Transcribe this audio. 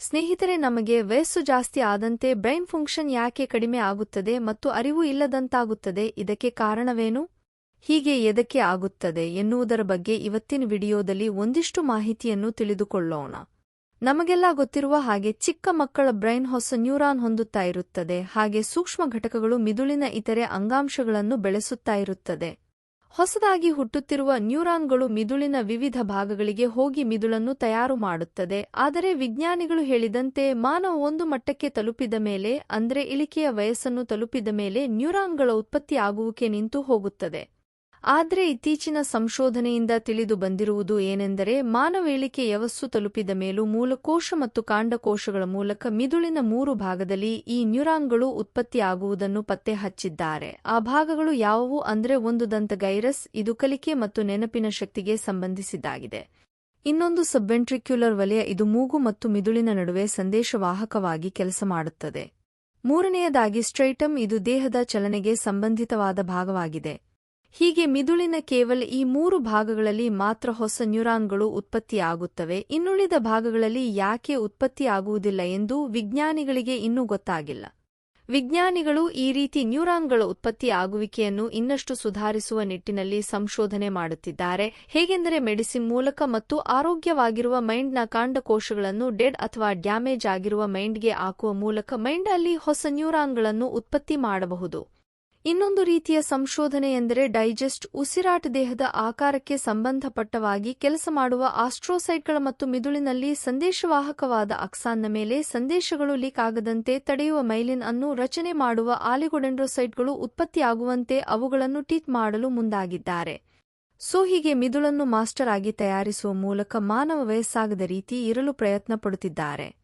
ಸ್ನೇಹಿತರೆ, ನಮಗೆ ವಯಸ್ಸು ಜಾಸ್ತಿ ಆದಂತೆ ಬ್ರೈನ್ ಫಂಕ್ಷನ್ ಯಾಕೆ ಕಡಿಮೆ ಆಗುತ್ತದೆ ಮತ್ತು ಅರಿವು ಇಲ್ಲದಂತಾಗುತ್ತದೆ, ಇದಕ್ಕೆ ಕಾರಣವೇನು? ಹೀಗೆ ಎದಕ್ಕೆ ಆಗುತ್ತದೆ ಎನ್ನುವುದರ ಬಗ್ಗೆ ಇವತ್ತಿನ ವಿಡಿಯೋದಲ್ಲಿ ಒಂದಿಷ್ಟು ಮಾಹಿತಿಯನ್ನು ತಿಳಿದುಕೊಳ್ಳೋಣ. ನಮಗೆಲ್ಲ ಗೊತ್ತಿರುವ ಹಾಗೆ ಚಿಕ್ಕ ಮಕ್ಕಳ ಬ್ರೈನ್ ಹೊಸ ನ್ಯೂರಾನ್ ಹೊಂದುತ್ತಾ ಇರುತ್ತದೆ, ಹಾಗೆ ಸೂಕ್ಷ್ಮ ಘಟಕಗಳು ಮಿದುಳಿನ ಇತರೆ ಅಂಗಾಂಶಗಳನ್ನು ಬೆಳೆಸುತ್ತಾ ಇರುತ್ತದೆ. ಹೊಸದಾಗಿ ಹುಟ್ಟುತ್ತಿರುವ ನ್ಯೂರಾನ್ಗಳು ಮಿದುಳಿನ ವಿವಿಧ ಭಾಗಗಳಿಗೆ ಹೋಗಿ ಮಿದುಳನ್ನು ತಯಾರು ಮಾಡುತ್ತದೆ. ಆದರೆ ವಿಜ್ಞಾನಿಗಳು ಹೇಳಿದಂತೆ ಮಾನವ ಒಂದು ಮಟ್ಟಕ್ಕೆ ತಲುಪಿದ ಮೇಲೆ, ಅಂದ್ರೆ ಇಳಿಕೆಯ ವಯಸ್ಸನ್ನು ತಲುಪಿದ ಮೇಲೆ ನ್ಯೂರಾನ್ಗಳ ಉತ್ಪತ್ತಿ ಆಗುವಿಕೆ ನಿಂತು ಹೋಗುತ್ತದೆ. ಆದರೆ ಇತ್ತೀಚಿನ ಸಂಶೋಧನೆಯಿಂದ ತಿಳಿದು ಬಂದಿರುವುದು ಏನೆಂದರೆ ಮಾನವೇಳಿಕೆ ಯವಸ್ಸು ತಲುಪಿದ ಮೇಲೂ ಮೂಲಕೋಶ ಮತ್ತು ಕಾಂಡಕೋಶಗಳ ಮೂಲಕ ಮಿದುಳಿನ ಮೂರು ಭಾಗದಲ್ಲಿ ಈ ನ್ಯೂರಾನ್ಗಳು ಉತ್ಪತ್ತಿಯಾಗುವುದನ್ನು ಪತ್ತೆ ಹಚ್ಚಿದ್ದಾರೆ ಆ ಭಾಗಗಳು ಯಾವುವು ಅಂದರೆ ಒಂದು ದಂತಗೈರಸ್ ಇದು ಕಲಿಕೆ ಮತ್ತು ನೆನಪಿನ ಶಕ್ತಿಗೆ ಸಂಬಂಧಿಸಿದ್ದಾಗಿದೆ. ಇನ್ನೊಂದು ಸಬ್ವೆಂಟ್ರಿಕ್ಯುಲರ್ ವಲಯ, ಇದು ಮೂಗು ಮತ್ತು ಮಿದುಳಿನ ನಡುವೆ ಸಂದೇಶವಾಹಕವಾಗಿ ಕೆಲಸ ಮಾಡುತ್ತದೆ. ಮೂರನೆಯದಾಗಿ ಸ್ಟ್ರೈಟಮ್, ಇದು ದೇಹದ ಚಲನೆಗೆ ಸಂಬಂಧಿತವಾದ ಭಾಗವಾಗಿದೆ. ಹೀಗೆ ಮಿದುಳಿನ ಕೇವಲ ಈ ಮೂರು ಭಾಗಗಳಲ್ಲಿ ಮಾತ್ರ ಹೊಸ ನ್ಯೂರಾನ್ಗಳು ಉತ್ಪತ್ತಿಯಾಗುತ್ತವೆ. ಇನ್ನುಳಿದ ಭಾಗಗಳಲ್ಲಿ ಯಾಕೆ ಉತ್ಪತ್ತಿಯಾಗುವುದಿಲ್ಲ ಎಂದು ವಿಜ್ಞಾನಿಗಳಿಗೆ ಇನ್ನೂ ಗೊತ್ತಾಗಿಲ್ಲ. ವಿಜ್ಞಾನಿಗಳು ಈ ರೀತಿ ನ್ಯೂರಾನ್ಗಳ ಉತ್ಪತ್ತಿ ಆಗುವಿಕೆಯನ್ನು ಇನ್ನಷ್ಟು ಸುಧಾರಿಸುವ ನಿಟ್ಟಿನಲ್ಲಿ ಸಂಶೋಧನೆ ಮಾಡುತ್ತಿದ್ದಾರೆ. ಹೇಗೆಂದರೆ ಮೆಡಿಸಿನ್ ಮೂಲಕ ಮತ್ತು ಆರೋಗ್ಯವಾಗಿರುವ ಮೈಂಡ್ನ ಕಾಂಡಕೋಶಗಳನ್ನು ಡೆಡ್ ಅಥವಾ ಡ್ಯಾಮೇಜ್ ಆಗಿರುವ ಮೈಂಡ್ಗೆ ಹಾಕುವ ಮೂಲಕ ಮೈಂಡ್ ಅಲ್ಲಿ ಹೊಸ ನ್ಯೂರಾನ್ಗಳನ್ನು ಉತ್ಪತ್ತಿ ಮಾಡಬಹುದು. ಇನ್ನೊಂದು ರೀತಿಯ ಸಂಶೋಧನೆ ಎಂದರೆ ಡೈಜೆಸ್ಟ್ ಉಸಿರಾಟ ದೇಹದ ಆಕಾರಕ್ಕೆ ಸಂಬಂಧಪಟ್ಟವಾಗಿ ಕೆಲಸ ಮಾಡುವ ಆಸ್ಟ್ರೋಸೈಟ್ಗಳ ಮತ್ತು ಮಿದುಳಿನಲ್ಲಿ ಸಂದೇಶವಾಹಕವಾದ ಅಕ್ಸಾನ್ನ ಮೇಲೆ ಸಂದೇಶಗಳು ಲೀಕ್ ಆಗದಂತೆ ತಡೆಯುವ ಮೈಲಿನ್ ಅನ್ನು ರಚನೆ ಮಾಡುವ ಆಲಿಗೊಡೆಂಡ್ರೋಸೈಟ್ಗಳು ಉತ್ಪತ್ತಿಯಾಗುವಂತೆ ಅವುಗಳನ್ನು ಟೀತ್ ಮಾಡಲು ಮುಂದಾಗಿದ್ದಾರೆ. ಸೊ ಹೀಗೆ ಮಿದುಳನ್ನು ಮಾಸ್ಟರ್ ಆಗಿ ತಯಾರಿಸುವ ಮೂಲಕ ಮಾನವ ವಯಸ್ಸಾಗದ ರೀತಿ ಇರಲು ಪ್ರಯತ್ನ ಪಡುತ್ತಿದ್ದಾರೆ